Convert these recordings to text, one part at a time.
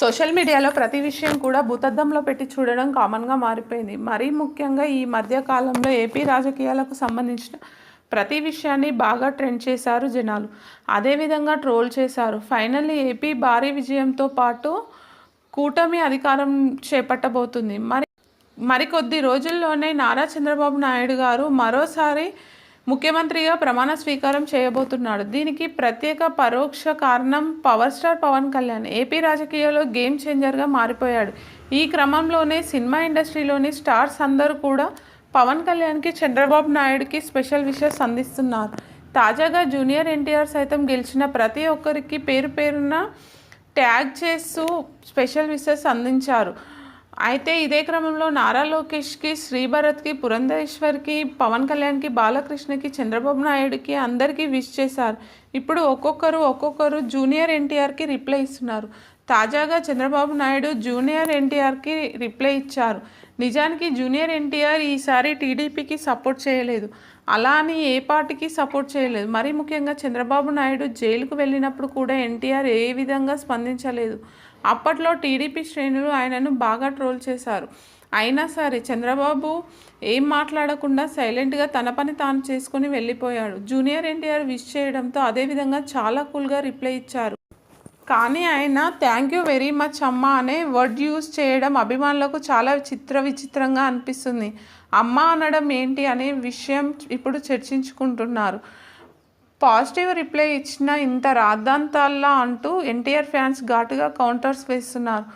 Social మీడియాలో ప్రతి విషయం కూడా భూతద్దంలో పెట్టి చూడడం కామన్గా మారిపోయింది. మరీ ముఖ్యంగా ఈ మధ్యకాలంలో ఏపీ రాజకీయాలకు సంబంధించిన ప్రతి విషయాన్ని బాగా ట్రెండ్ చేశారు జనాలు. అదేవిధంగా ట్రోల్ చేశారు. ఫైనల్లీ ఏపీ భారీ విజయంతో పాటు కూటమి అధికారం చేపట్టబోతుంది. మరి మరికొద్ది రోజుల్లోనే నారా చంద్రబాబు నాయుడు గారు మరోసారి ముఖ్యమంత్రిగా ప్రమాణ స్వీకారం చేయబోతున్నాడు. దీనికి ప్రత్యేక పరోక్ష కారణం power star Pawan Kalyan. AP రాజకీయాల్లో గేమ్ చేంజర్గా మారిపోయాడు. ఈ క్రమంలోనే సినిమా ఇండస్ట్రీలోని స్టార్స్ అందరూ కూడా పవన్ కళ్యాణ్కి చంద్రబాబు నాయుడుకి స్పెషల్ విషెస్ అందిస్తున్నారు. తాజాగా జూనియర్ ఎన్టీఆర్ సైతం గెలిచిన ప్రతి ఒక్కరికి పేరు పేరున ట్యాగ్ చేస్తూ స్పెషల్ విషెస్ అందించారు. అయితే ఇదే క్రమంలో నారా లోకేష్కి శ్రీభరత్కి పురంధేశ్వర్కి పవన్ కళ్యాణ్కి బాలకృష్ణకి చంద్రబాబు నాయుడుకి అందరికీ విష్ చేశారు. ఇప్పుడు ఒక్కొక్కరు ఒక్కొక్కరు జూనియర్ ఎన్టీఆర్కి రిప్లై ఇస్తున్నారు. తాజాగా చంద్రబాబు నాయుడు జూనియర్ ఎన్టీఆర్కి రిప్లై ఇచ్చారు. నిజానికి జూనియర్ ఎన్టీఆర్ ఈసారి టీడీపీకి సపోర్ట్ చేయలేదు. అలా అని ఏ పార్టీకి సపోర్ట్ చేయలేదు. మరీ ముఖ్యంగా చంద్రబాబు నాయుడు జైలుకు వెళ్ళినప్పుడు కూడా ఎన్టీఆర్ ఏ విధంగా స్పందించలేదు. అప్పట్లో టీడీపీ శ్రేణులు ఆయనను బాగా ట్రోల్ చేశారు. అయినా సరే చంద్రబాబు ఏం మాట్లాడకుండా సైలెంట్గా తన పని తాను చేసుకుని వెళ్ళిపోయాడు. జూనియర్ ఎన్టీఆర్ విష్ చేయడంతో అదేవిధంగా చాలా కూల్గా రిప్లై ఇచ్చారు. కానీ ఆయన థ్యాంక్ యూ వెరీ మచ్ అమ్మ అనే వర్డ్ యూస్ చేయడం అభిమానులకు చాలా చిత్ర విచిత్రంగా అనిపిస్తుంది. అమ్మ అనడం ఏంటి అనే విషయం ఇప్పుడు చర్చించుకుంటున్నారు. పాజిటివ్ రిప్లై ఇచ్చిన ఇంత రాద్ధాంతాల్లా అంటూ ఎన్టీఆర్ ఫ్యాన్స్ ఘాటుగా కౌంటర్స్ వేస్తున్నారు.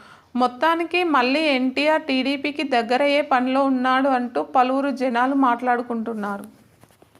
మొత్తానికి మళ్ళీ ఎన్టీఆర్ టీడీపీకి దగ్గరయ్యే పనిలో ఉన్నాడు అంటూ పలువురు జనాలు మాట్లాడుకుంటున్నారు.